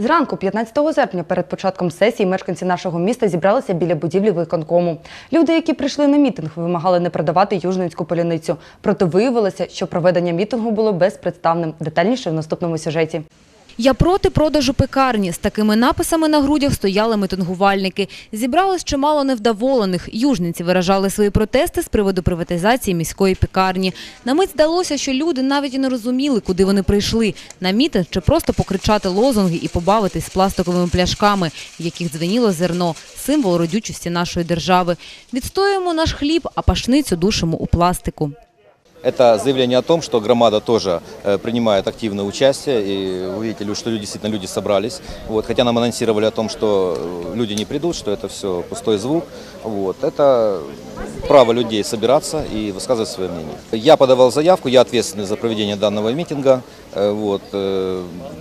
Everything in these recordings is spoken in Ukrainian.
Зранку, 15 серпня, перед початком сесії, мешканці нашого міста зібралися біля будівлі виконкому. Люди, які прийшли на мітинг, вимагали не продавати южницьку поляницю. Проте виявилося, що проведення мітингу було безпредставним. Детальніше в наступному сюжеті. Я проти продажу пекарні. З такими написами на грудях стояли митингувальники. Зібралось чимало невдоволених. Южниці виражали свої протести з приводу приватизації міської пекарні. На мить здалося, що люди навіть і не розуміли, куди вони прийшли. На мітинг чи просто покричати лозунги і побавитись з пластиковими пляшками, в яких дзвеніло зерно – символ родючості нашої держави. Відстоюємо наш хліб, а пашницю душимо у пластику. Это заявление о том, что громада тоже э, принимает активное участие, и вы видите, что люди, действительно люди собрались. Вот, хотя нам анонсировали о том, что э, люди не придут, что это все пустой звук. Вот, это право людей собираться и высказывать свое мнение. Я подавал заявку, я ответственный за проведение данного митинга. Э, Вот,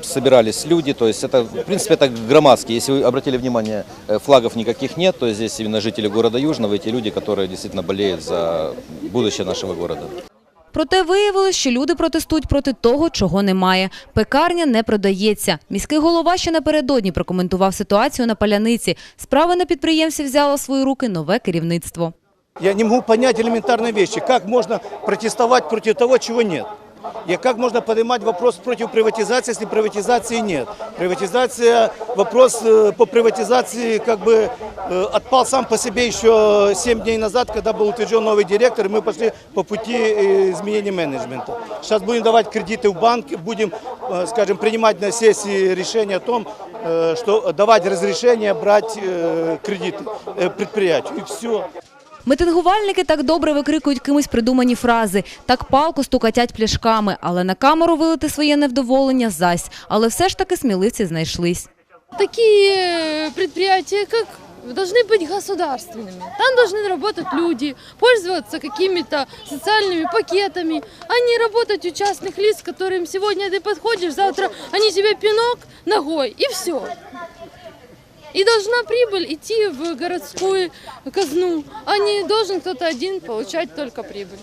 собирались люди, то есть это, в принципе, это громадский. Если вы обратили внимание, флагов никаких нет, то здесь именно жители города Южного, и те люди, которые действительно болеют за будущее нашего города. Проте виявилось, що люди протестують проти того, чого немає. Пекарня не продається. Міський голова ще напередодні прокоментував ситуацію на паляниці. Справи на підприємстві взяло в свої руки нове керівництво. Я не можу зрозуміти елементарні речі, як можна протестувати проти того, чого нет? И как можно поднимать вопрос против приватизации, если приватизации нет? Приватизация, вопрос э, по приватизации как бы э, отпал сам по себе еще 7 дней назад, когда был утвержден новый директор, и мы пошли по пути э, изменения менеджмента. Сейчас будем давать кредиты в банк, будем, скажем, принимать на сессии решение о том, что давать разрешение брать кредиты предприятию. И все. Митингувальники так добре викрикують кимось придумані фрази, так палко стукатять пляшками, але на камеру вилити своє невдоволення зась. Але все ж таки сміливці знайшлись. такие предприятия, как должны быть государственными. Там должны работать люди, пользоваться какими-то социальными пакетами, а не работать у частных лиц, к которым сегодня ты подходишь, завтра они тебе пинок ногой и все. И должна прибыль идти в городскую казну, а не должен кто-то один получать только прибыль.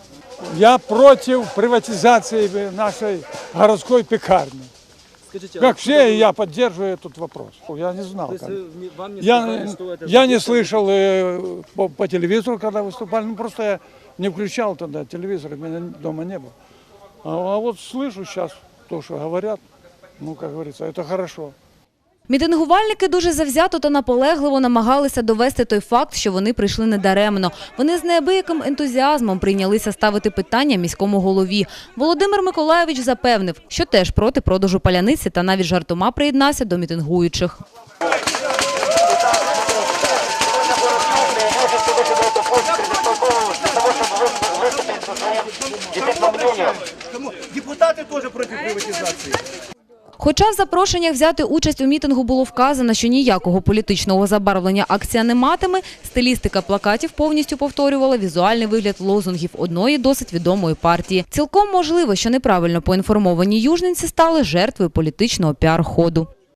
Я против приватизации нашей городской пекарни. Скажите, Как а все, и я поддерживаю этот вопрос. Я не знал. то есть как. вы не- вам не Я, сказали, что это я не слышал э, по, по телевизору, когда выступали. Ну, просто я не включал тогда телевизор, у меня дома не было. А, а вот слышу сейчас то, что говорят. Ну, как говорится, это хорошо. Мітингувальники дуже завзято та наполегливо намагалися довести той факт, що вони прийшли недаремно. Вони з неабияким ентузіазмом прийнялися ставити питання міському голові. Володимир Миколаєвич запевнив, що теж проти продажу паляниці та навіть жартома приєднався до мітингуючих. Кому? Депутаты тоже против приватизации. Хоча в запрошеннях взяти участь у мітингу було вказано, що ніякого політичного забарвлення акція не матиме, стилістика плакатів повністю повторювала візуальний вигляд лозунгів одної досить відомої партії. Цілком можливо, що неправильно поінформовані южниці стали жертвою політичного піар-ходу.